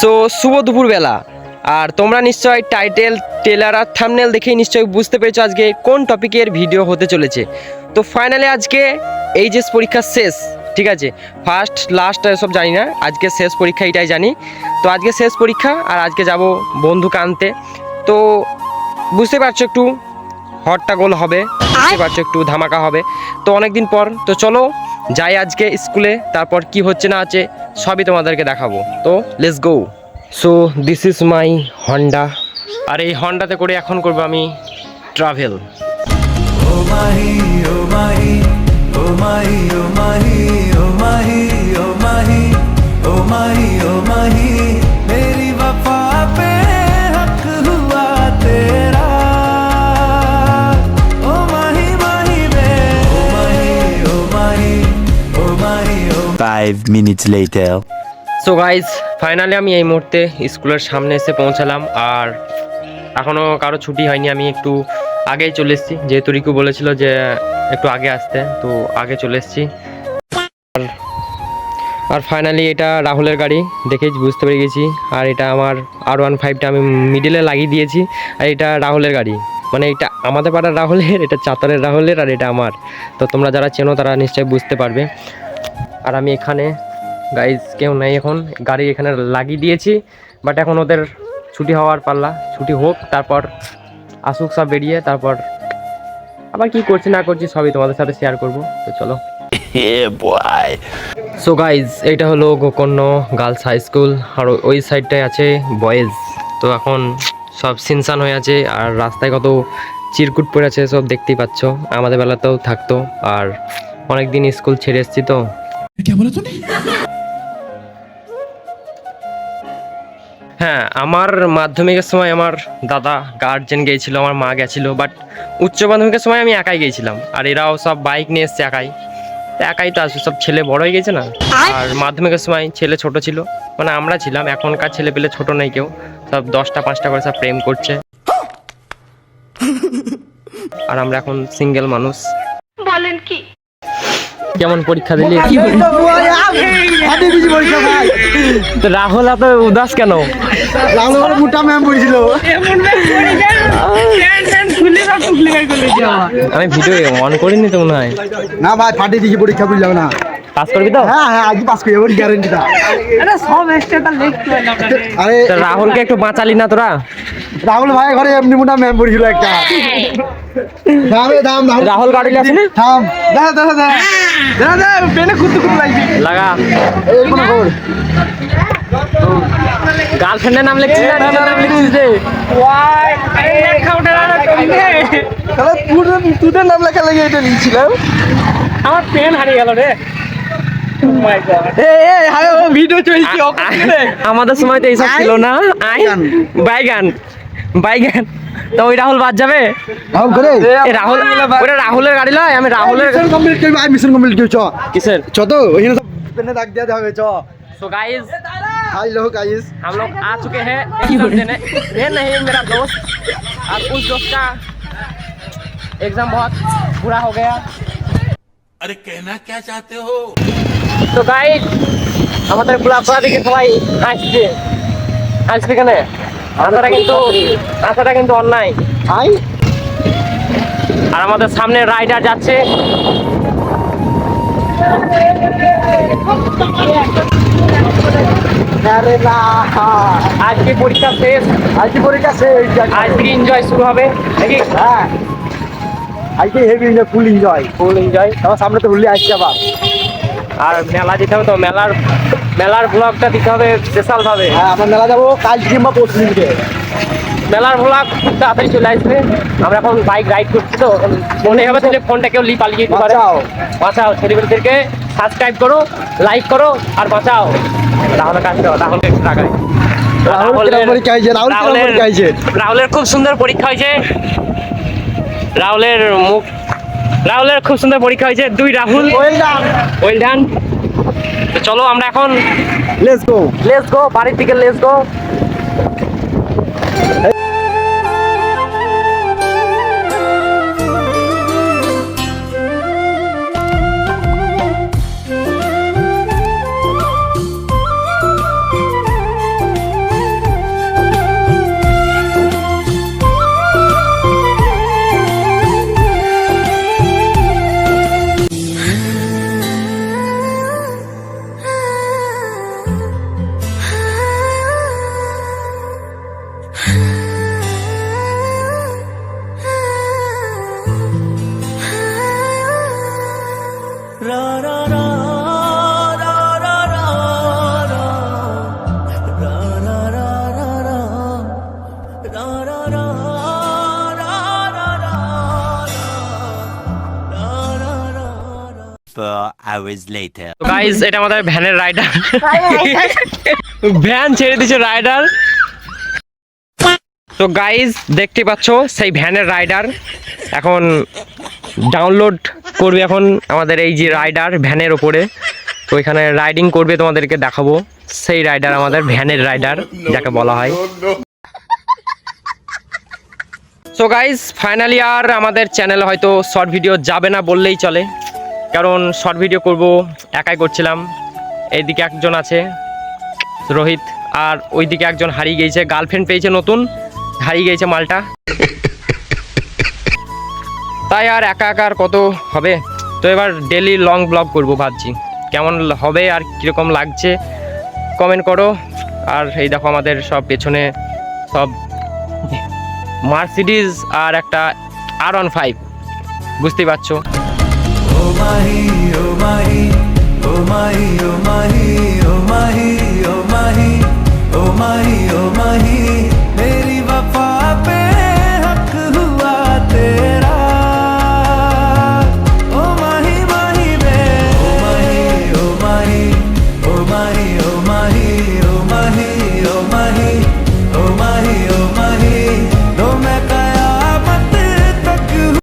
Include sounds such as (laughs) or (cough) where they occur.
So শুভ দুপুরবেলা। আর তোমরা নিশ্চয় টাইটেল টেলার আর থামনেল দেখেই নিশ্চয়ই বুঝতে পেরেছ আজকে কোন টপিকের ভিডিও হতে চলেছে। তো ফাইনালি আজকে এইচএস পরীক্ষা শেষ, ঠিক আছে? ফার্স্ট লাস্ট সব জানি না। আজকে শেষ পরীক্ষা এটাই জানি। তো আজকে শেষ পরীক্ষা, আর আজকে যাব বন্ধুকে আনতে। তো বুঝতে পারছ একটু হট্টাগোল হবে বুঝতে পারছ একটু ধামাকা হবে তো অনেক দিন পর তো চলো যাই আজকে স্কুলে তারপর কি হচ্ছে না আছে সবই তোমাদেরকে দেখাবো তো let's go so this is my Honda আর এই হন্ডাতে করে এখন করব আমি travel oh mahi, oh mahi, Five minutes later. So guys finally আমি এই মুহূর্তে স্কুলের সামনে এসে পৌঁছালাম আর এখনও কারও ছুটি হয়নি, আমি একটু আগেই চলে এসেছি। যেহেতু রিকু বলেছিল যে একটু আগে আসতে, তো আগে চলে এসেছি। আর- আর ফাইনালি এটা রাহুলের গাড়ি, দেখেই বুঝতে পেরে গেছি। আর এটা আমার আর ওয়ান ফাইভটা আমি মিডিলে লাগিয়ে দিয়েছি। আর এটা রাহুলের গাড়ি। মানে এটা আমাদের পাড়ার রাহুলের, এটা চাতারের রাহুলের আর এটা আমার। তো তোমরা যারা চেনো তারা নিশ্চয়ই বুঝতে পারবে। আর আমি এখানে গাইজ কেউ নেই এখন। গাড়ি এখানে লাগিয়ে দিয়েছি বাট এখন ওদের ছুটি হওয়ার পাল্লা। ছুটি হোক তারপর আসুক সব বেরিয়ে তারপর আবার কি করছি না করছি সবই তোমাদের সাথে শেয়ার করব। তো চলো. (laughs) সো গাইজ এইটা হলো গোকর্ণ গার্লস হাই স্কুল আর ওই সাইডটায় আছে বয়েজ তো এখন সব সিনসান হয়ে আছে আর রাস্তায় কত চিরকুট পড়ে আছে সব দেখতেই পাচ্ছ। আমাদের বেলাতেও থাকতো আর অনেক দিন স্কুল ছেড়ে এসেছি তো। হ্যাঁ আমার মাধ্যমিকের সময় আমার দাদা গার্জেন গিয়েছিল আমার মা গেছিল বাট উচ্চ মাধ্যমিকের সময় আমি একাই গিয়েছিলাম আর এরাও সব বাইক নিয়ে এসছে একাই। তো একাই তো আসবে সব ছেলে বড় হয়ে গেছে না? আর? মাধ্যমিকের সময় ছেলে ছোট ছিল মানে আমরা ছিলাম এখনকার ছেলে পেলে ছোট নেই কেউ সব দশটা পাঁচটা করে সব প্রেম করছে। আর আমরা এখন সিঙ্গেল মানুষ। কেমন পরীক্ষা দিলি? তো রাহুল এত উদাস কেন? আমি ভিডিও অন করিনি তো মনে হয়। না ভাই ফাটিয়ে দিয়েছি পরীক্ষা বুঝলাম না। পাস করবি তো? হ্যাঁ হ্যাঁ আজ পাস করে যাব গ্যারেন্টিটা আরে তো রাহুলকে একটু বাঁচালি না তোরা? রাহুল ভাই ঘরে এমনি মোটা ম্যাম পড়েছিল একটা। রাহুল গাড়ি আছে না থাম। দাদা দাদা দাদা দাদা পেলে কুত্তু কুত্তু লাগবে লাগা। এই কোন গার্লফ্রেন্ডের নাম লিখছিস না? নাম লিখছিস ওয়াই এই না তাহলে পুরো নাম লেখা লাগে এটা লিখছিলাম আমার পেন হারিয়ে গেল রে। oh আমাদের সময় তো এইসব ছিল না। বাইগান। বাইগান। তো ওই রাহুল বাদ যাবে রাহুল করে এ রাহুল ওটা রাহুলের গাড়ি লয় আমি রাহুলের মিশন কমপ্লিট করবি আই মিশন কমপ্লিট করছ কিসের চ তো ওইখানে সব পেনে দাগ দিয়ে হবে চ so guys hello guys हम लोग आ चुके हैं एग्जाम देने ये नहीं मेरा दोस्त और उस दोस्त का एग्जाम बहुत बुरा हो गया अरे कहना क्या चाहते हो তো গাইস আমাদের গোলাপড়া দিকে সবাই আসছে আসবে কেন আসাটা কিন্তু আসাটা কিন্তু অন্যায়। হাই আর আমাদের সামনে রাইডার যাচ্ছে। আজকে পরীক্ষা শেষ? আজকে পরীক্ষা শেষ? আজ থেকে এনজয় শুরু হবে? নাকি? হ্যাঁ। আজকে heavy enjoy full enjoy full enjoy আমার সামনে তো হুলি আসছে আবার। আর মেলা যেতে হবে তো মেলার মেলার ব্লগটা দিতে হবে স্পেশাল ভাবে। হ্যাঁ আমরা মেলা যাব কাল কিংবা পরশু দিনকে। মেলার ব্লগ খুব তাড়াতাড়ি চলে আসবে। আমরা এখন বাইক রাইড করছি তো মনে হবে তো যে ফোনটা কেউ লি পালিয়ে যেতে পারে। বাঁচাও। বাঁচাও ছেলেমেয়েদেরকে সাবস্ক্রাইব করো লাইক করো আর বাঁচাও। রাহুলের কাছে দাও রাহুলকে একটু টাকায় পরীক্ষা হয়েছে? রাহুলের- খুব সুন্দর পরীক্ষা হয়েছে। রাহুলের মুখ রাহুলের খুব সুন্দর পরীক্ষা হয়েছে। দুই রাহুল। Well done. চলো আমরা এখন লেটস গো লেটস গো বাড়ির দিকে লেস গো hours later. তো গাইজ এটা আমাদের ভ্যানের রাইডার। ভ্যান ছেড়ে দিছে রাইডার। তো গাইজ দেখতে পাচ্ছ, সেই ভ্যানের রাইডার এখন ডাউনলোড করবে এখন আমাদের এই যে রাইডার ভ্যানের ওপরে তো এখানে রাইডিং করবে তোমাদেরকে দেখাবো। সেই রাইডার আমাদের ভ্যানের রাইডার, যাকে বলা হয়। সো গাইজ ফাইনালি আর আমাদের চ্যানেলে হয়তো শর্ট ভিডিও যাবে না বললেই চলে। কারণ শর্ট ভিডিও করব, একাই করছিলাম। এইদিকে একজন আছে, রোহিত, আর ওইদিকে একজন হারিয়ে গিয়েছে গার্লফ্রেন্ড পেয়েছে নতুন, হারিয়ে গিয়েছে মালটা। তাই আর একা একা আর কত হবে? তো এবার ডেলি লং ব্লগ করব ভাবছি। কেমন হবে আর কীরকম লাগছে কমেন্ট করো। আর এই দেখো আমাদের সব পেছনে সব মার্সিডিজ আর একটা আর ওয়ান ফাইভ বুঝতেই পারছ? Oh mahi, oh mahi, oh mahi,